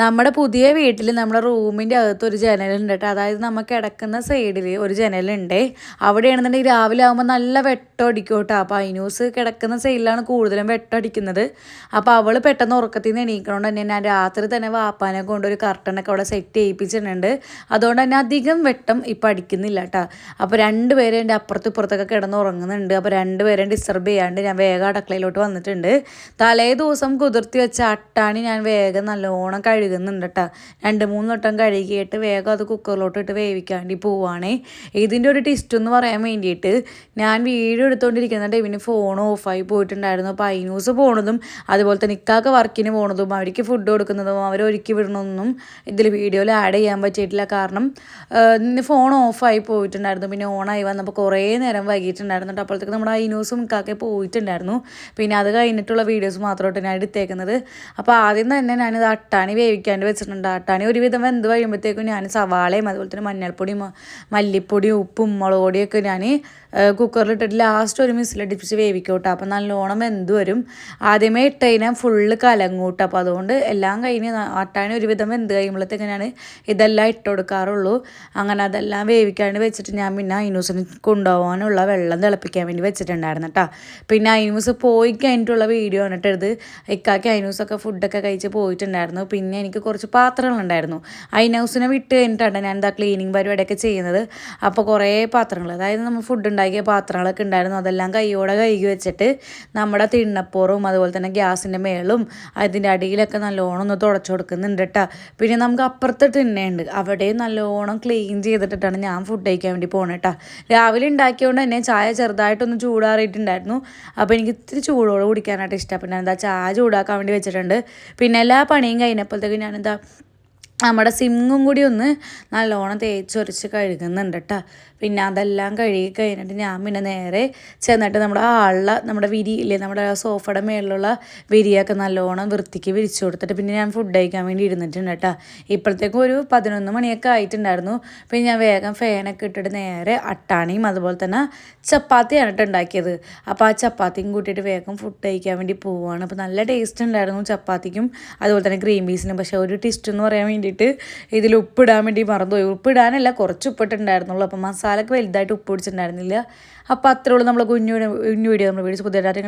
നമ്മുടെ പുതിയ വീട്ടിൽ നമ്മുടെ റൂമിന്റെ അകത്ത് ഒരു ജനലുണ്ട് കേട്ടോ. അതായത് നമുക്ക് കിടക്കുന്ന സൈഡിൽ ഒരു ജനലുണ്ട്. അവിടെയാണെന്നുണ്ടെങ്കിൽ രാവിലെ ആകുമ്പോൾ നല്ല വെട്ടം അടിക്കും കേട്ടോ. അപ്പോൾ അയിനൂസ് കിടക്കുന്ന സൈഡിലാണ് കൂടുതലും വെട്ടം അടിക്കുന്നത്. അപ്പോൾ അവൾ പെട്ടെന്ന് ഉറക്കത്തിൽ നിന്ന് എണീക്കണോണ്ട് തന്നെ ഞാൻ രാത്രി തന്നെ വാപ്പാനെ കൊണ്ട് ഒരു കർട്ടനൊക്കെ അവിടെ സെറ്റ് ചെയ്യിപ്പിച്ചിട്ടുണ്ട്. അതുകൊണ്ട് തന്നെ അധികം വെട്ടം ഇപ്പം അടിക്കുന്നില്ല കേട്ടോ. അപ്പോൾ രണ്ടുപേരും എന്റെ അപ്പുറത്തും ഇപ്പുറത്തൊക്കെ കിടന്ന് ഉറങ്ങുന്നുണ്ട്. അപ്പോൾ രണ്ടുപേരും ഡിസ്റ്റർബ് ചെയ്യാണ്ട് ഞാൻ വേഗം അടുക്കളയിലോട്ട് വന്നിട്ടുണ്ട്. തലേ ദിവസം കുതിർത്തി വെച്ച അട്ടാണി ഞാൻ വേഗം നല്ലോണം കഴുകി കഴുകുന്നുണ്ട് കേട്ടോ രണ്ട് മൂന്ന് വട്ടം കഴുകിയിട്ട് വേഗം അത് കുക്കറിലോട്ട് ഇട്ട് വേവിക്കാണ്ടി പോവുകയാണേ ഇതിന്റെ ഒരു ടിസ്റ്റ് എന്ന് പറയാൻ വേണ്ടിയിട്ട് ഞാൻ വീഡിയോ എടുത്തുകൊണ്ടിരിക്കുന്ന ടൈമിന് ഫോൺ ഓഫായി പോയിട്ടുണ്ടായിരുന്നു. അപ്പോൾ ഐ ന്യൂസ് പോണതും അതുപോലെ തന്നെ ഇക്കാക്ക് വർക്കിന് പോണതും അവർക്ക് ഫുഡ് കൊടുക്കുന്നതും അവർ ഒരുക്കി വിടണമെന്നും ഇതിൽ വീഡിയോയിൽ ആഡ് ചെയ്യാൻ പറ്റിയിട്ടില്ല. കാരണം ഫോൺ ഓഫായി പോയിട്ടുണ്ടായിരുന്നു. പിന്നെ ഓണായി വന്നപ്പോൾ കുറേ നേരം വൈകിട്ടുണ്ടായിരുന്നു അപ്പോഴത്തേക്ക് നമ്മുടെ ഐ ന്യൂസും ഇക്കാക്കെ പോയിട്ടുണ്ടായിരുന്നു. പിന്നെ അത് കഴിഞ്ഞിട്ടുള്ള വീഡിയോസ് മാത്രമായിട്ട് ഞാൻ എടുത്തേക്കുന്നത്. അപ്പോൾ ആദ്യം തന്നെ ഞാനിത് അട്ടാണി വേവി വേവിക്കാണ്ട് വെച്ചിട്ടുണ്ട്. ആട്ടാണി ഒരുവിധം വെന്ത് കഴിയുമ്പോഴത്തേക്കും ഞാൻ സവാളയും അതുപോലെ തന്നെ മഞ്ഞൾപ്പൊടിയും മല്ലിപ്പൊടിയും ഉപ്പും മുളക് പൊടിയൊക്കെ ഞാൻ കുക്കറിലിട്ടിട്ട് ലാസ്റ്റ് ഒരു മിസ്സിലടിപ്പിച്ച് വേവിക്കും കേട്ടോ അപ്പം നല്ലോണം വെന്ത് വരും. ആദ്യമേ ഇട്ട് കഴിഞ്ഞാൽ ഫുള്ള് കലങ്ങൂട്ടോ. അപ്പോൾ അതുകൊണ്ട് എല്ലാം കഴിഞ്ഞ് ആട്ടാണി ഒരുവിധം വെന്ത് കഴിയുമ്പോഴത്തേക്ക് ഞാൻ ഇതെല്ലാം ഇട്ട് കൊടുക്കാറുള്ളൂ. അങ്ങനെ അതെല്ലാം വേവിക്കാണ്ട് വെച്ചിട്ട് ഞാൻ പിന്നെ അയിനൂസിന് കൊണ്ടുപോകാനുള്ള വെള്ളം തിളപ്പിക്കാൻ വേണ്ടി വെച്ചിട്ടുണ്ടായിരുന്നു കേട്ടോ പിന്നെ അയിനൂസ് പോയി കഴിഞ്ഞിട്ടുള്ള വീഡിയോ ആണ് ഇട്ടത് ഇക്കാക്കി അയിനൂസൊക്കെ ഫുഡൊക്കെ കഴിച്ച് പോയിട്ടുണ്ടായിരുന്നു. പിന്നെ എനിക്ക് കുറച്ച് പാത്രങ്ങളുണ്ടായിരുന്നു. അയിനൂസിനെ വിട്ട് കഴിഞ്ഞിട്ടാണ് ഞാൻ എന്താ ക്ലീനിങ് പരിപാടിയൊക്കെ ചെയ്യുന്നത്. അപ്പോൾ കുറേ പാത്രങ്ങൾ അതായത് നമ്മൾ ഫുഡ് ഉണ്ടാക്കിയ പാത്രങ്ങളൊക്കെ ഉണ്ടായിരുന്നു. അതെല്ലാം കൈയോടെ കഴുകി വെച്ചിട്ട് നമ്മുടെ തിണ്ണപ്പുറവും അതുപോലെ തന്നെ ഗ്യാസിന്റെ മേളും അതിന്റെ അടിയിലൊക്കെ നല്ലോണം ഒന്ന് തുടച്ചു കൊടുക്കുന്നുണ്ട് കേട്ടോ പിന്നെ നമുക്ക് അപ്പുറത്തെ തിണ്ണയുണ്ട്. അവിടെയും നല്ലോണം ക്ലീൻ ചെയ്തിട്ടിട്ടാണ് ഞാൻ ഫുഡ് കഴിക്കാൻ വേണ്ടി പോകുന്നത് കേട്ടോ രാവിലെ ഉണ്ടാക്കിയതുകൊണ്ട് തന്നെ ചായ ചെറുതായിട്ടൊന്ന് ചൂടാറിയിട്ടുണ്ടായിരുന്നു. അപ്പോൾ എനിക്ക് ഇത്തിരി ചൂടോടെ കുടിക്കാനായിട്ട് ഇഷ്ടം. പിന്നെ എന്താ ചായ ചൂടാക്കാൻ വേണ്ടി വെച്ചിട്ടുണ്ട്. പിന്നെ എല്ലാ പണിയും കഴിഞ്ഞപ്പോഴത്തേക്കും ഞാനെന്താ നമ്മുടെ സിമ്മും കൂടി ഒന്ന് നല്ലോണം തേച്ചൊരച്ച് കഴുകുന്നുണ്ട് കേട്ടോ പിന്നെ അതെല്ലാം കഴുകി കഴിഞ്ഞിട്ട് ഞാൻ പിന്നെ നേരെ ചെന്നിട്ട് നമ്മുടെ ആളുള്ള നമ്മുടെ വിരി ഇല്ലേ നമ്മുടെ സോഫയുടെ മേളിലുള്ള വിരിയൊക്കെ നല്ലോണം വൃത്തിക്ക് വിരിച്ചു കൊടുത്തിട്ട് പിന്നെ ഞാൻ ഫുഡ് കഴിക്കാൻ വേണ്ടി ഇരുന്നിട്ടുണ്ട് കേട്ടോ ഇപ്പോഴത്തേക്കും ഒരു പതിനൊന്ന് മണിയൊക്കെ ആയിട്ടുണ്ടായിരുന്നു. പിന്നെ ഞാൻ വേഗം ഫാനൊക്കെ ഇട്ടിട്ട് നേരെ അട്ടാണിയും അതുപോലെ തന്നെ ചപ്പാത്തിയാണ് കേട്ടോ ഉണ്ടാക്കിയത്. അപ്പോൾ ആ ചപ്പാത്തിയും കൂട്ടിയിട്ട് വേഗം ഫുഡ് കഴിക്കാൻ വേണ്ടി പോവുകയാണ് അപ്പോൾ നല്ല ടേസ്റ്റ് ഉണ്ടായിരുന്നു ചപ്പാത്തിക്കും അതുപോലെ തന്നെ ഗ്രീൻ പീസിനും പക്ഷേ ഒരു ടിസ്റ്റ് എന്ന് പറയാൻ വേണ്ടിയിട്ട് ഇതിൽ ഉപ്പിടാൻ വേണ്ടി മറന്നുപോയി. ഉപ്പിടാനല്ല കുറച്ച് ഉപ്പിട്ടുണ്ടായിരുന്നുള്ളൂ അപ്പോൾ മസാലക്ക് വലുതായിട്ട് ഉപ്പ് പിടിച്ചിട്ടുണ്ടായിരുന്നില്ല. അപ്പോൾ അത്രയുള്ളൂ നമ്മൾ കുഞ്ഞു കുഞ്ഞു വീഡിയോ നമ്മൾ വീഡിയോസ് പുതിയതായിട്ട്